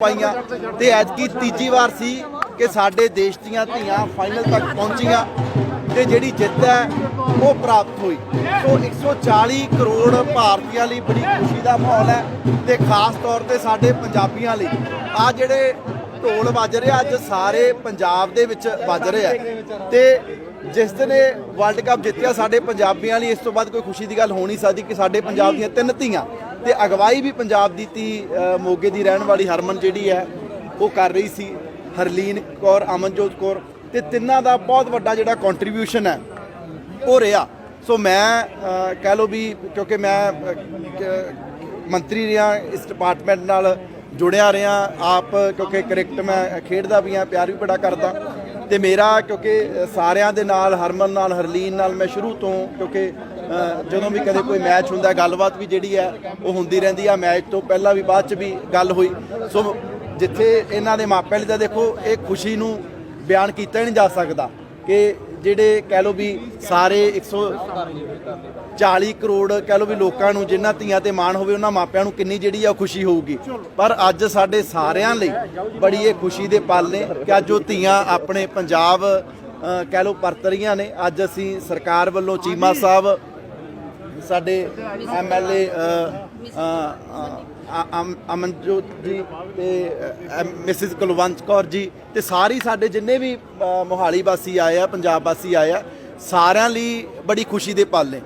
ਪਾਈਆਂ ਤੇ ਐਤਕੀ ਤੀਜੀ ਵਾਰ ਸੀ ਕਿ ਸਾਡੇ ਦੇਸ਼ ਦੀਆਂ ਧੀਆਂ ਫਾਈਨਲ ਤੱਕ ਪਹੁੰਚੀਆਂ ਤੇ ਜਿਹੜੀ ਜਿੱਤ ਹੈ ਉਹ ਪ੍ਰਾਪਤ ਹੋਈ। ਸੋ 140 ਕਰੋੜ ਭਾਰਤੀਆਂ ਲਈ ਬੜੀ ਖੁਸ਼ੀ ਦਾ ਮਾਹੌਲ ਹੈ ਤੇ ਖਾਸ ਤੌਰ ਤੇ ਸਾਡੇ ਪੰਜਾਬੀਆਂ ਲਈ। ਆ ਜਿਹੜੇ ਢੋਲ ਵੱਜ ਰਿਹਾ ਅੱਜ ਸਾਰੇ ਪੰਜਾਬ ਦੇ ਵਿੱਚ ਵੱਜ ਰਿਹਾ ਤੇ ਜਿਸ ਦਿਨ ਇਹ ਵਰਲਡ ਕੱਪ ਜਿੱਤਿਆ, ਸਾਡੇ ਪੰਜਾਬੀਆਂ ਲਈ ਇਸ ਤੋਂ ਬਾਅਦ ਕੋਈ ਖੁਸ਼ੀ ਦੀ ਗੱਲ ਹੋ ਨਹੀਂ ਸਕਦੀ ਕਿ ਸਾਡੇ ਪੰਜਾਬ ਦੀਆਂ ਤਿੰਨ ਧੀਆਂ ਤੇ ਅਗਵਾਈ ਵੀ ਪੰਜਾਬ ਦੀ ਧੀ ਮੋਗੇ ਦੀ ਰਹਿਣ ਵਾਲੀ ਹਰਮਨ ਜਿਹੜੀ ਹੈ, ਉਹ ਕਰ ਰਹੀ ਸੀ। ਹਰਲੀਨ ਕੌਰ, ਅਮਨਜੋਤ ਕੌਰ ਤੇ ਤਿੰਨਾਂ ਦਾ ਬਹੁਤ ਵੱਡਾ ਜਿਹੜਾ ਕੰਟਰੀਬਿਊਸ਼ਨ ਹੈ, ਉਹ ਰਿਹਾ। ਸੋ ਮੈਂ ਕਹਿ ਲਓ ਵੀ ਕਿਉਂਕਿ ਮੈਂ ਮੰਤਰੀ ਰਿਹਾ ਇਸ ਡਿਪਾਰਟਮੈਂਟ ਨਾਲ ਜੁੜਿਆ ਰਿਹਾ, ਆਪ ਕਿਉਂਕਿ ਕ੍ਰਿਕਟ ਮੈਂ ਖੇਡਦਾ ਵੀ ਹਾਂ, ਪਿਆਰ ਵੀ ਬੜਾ ਕਰਦਾ। ਤੇ ਮੇਰਾ ਕਿਉਂਕਿ ਸਾਰਿਆਂ ਦੇ ਨਾਲ, ਹਰਮਨ ਨਾਲ, ਹਰਲੀਨ ਨਾਲ ਮੈਂ ਸ਼ੁਰੂ ਤੋਂ ਕਿਉਂਕਿ ਜਦੋਂ ਵੀ ਕਦੇ ਕੋਈ ਮੈਚ ਹੁੰਦਾ, ਗੱਲਬਾਤ ਵੀ ਜਿਹੜੀ ਹੈ, ਉਹ ਹੁੰਦੀ ਰਹਿੰਦੀ ਆ। ਮੈਚ ਤੋਂ ਪਹਿਲਾਂ ਵੀ ਬਾਅਦ ਚ ਵੀ ਗੱਲ ਹੋਈ। ਸੋ ਜਿੱਥੇ ਇਹਨਾਂ ਦੇ ਮਾਪਿਆਂ ਲਈ ਤਾਂ ਦੇਖੋ, ਇਹ ਖੁਸ਼ੀ ਨੂੰ ਬਿਆਨ ਕੀਤਾ ਹੀ ਨਹੀਂ ਜਾ ਸਕਦਾ ਕਿ ਜਿਹੜੇ ਕਹਿ ਲਓ ਵੀ ਸਾਰੇ 140 ਕਰੋੜ ਕਹਿ ਲਓ ਵੀ ਲੋਕਾਂ ਨੂੰ ਜਿਨ੍ਹਾਂ ਧੀਆਂ ਤੇ ਮਾਣ ਹੋਵੇ ਉਹਨਾਂ ਮਾਪਿਆਂ ਨੂੰ ਕਿੰਨੀ ਜਿਹੜੀ ਆ ਖੁਸ਼ੀ ਹੋਊਗੀ। ਪਰ ਅੱਜ ਸਾਡੇ ਸਾਰਿਆਂ ਲਈ ਬੜੀ ਇਹ ਖੁਸ਼ੀ ਦੇ ਪਲ ਨੇ ਕਿ ਅੱਜ ਉਹ ਧੀਆਂ ਆਪਣੇ ਪੰਜਾਬ ਕਹਿ ਲਓ ਪਰਤ ਰਹੀਆਂ ਨੇ। ਅੱਜ ਅਸੀਂ ਸਰਕਾਰ ਵੱਲੋਂ ਚੀਮਾ ਸਾਹਿਬ ਸਾਡੇ ਐਮਐਲਏ ਅਮਨਜੋਤ ਜੀ ਤੇ ਮਿਸਿਸ ਕੁਲਵੰਤ ਕੌਰ ਜੀ ਤੇ ਸਾਰੀ ਸਾਡੇ ਜਿੰਨੇ ਵੀ ਮੋਹਾਲੀ ਵਾਸੀ ਆਏ ਆ, ਪੰਜਾਬ ਵਾਸੀ ਆਏ ਆ, ਸਾਰਿਆਂ ਲਈ ਬੜੀ ਖੁਸ਼ੀ ਦੇ ਪਲ ਨੇ।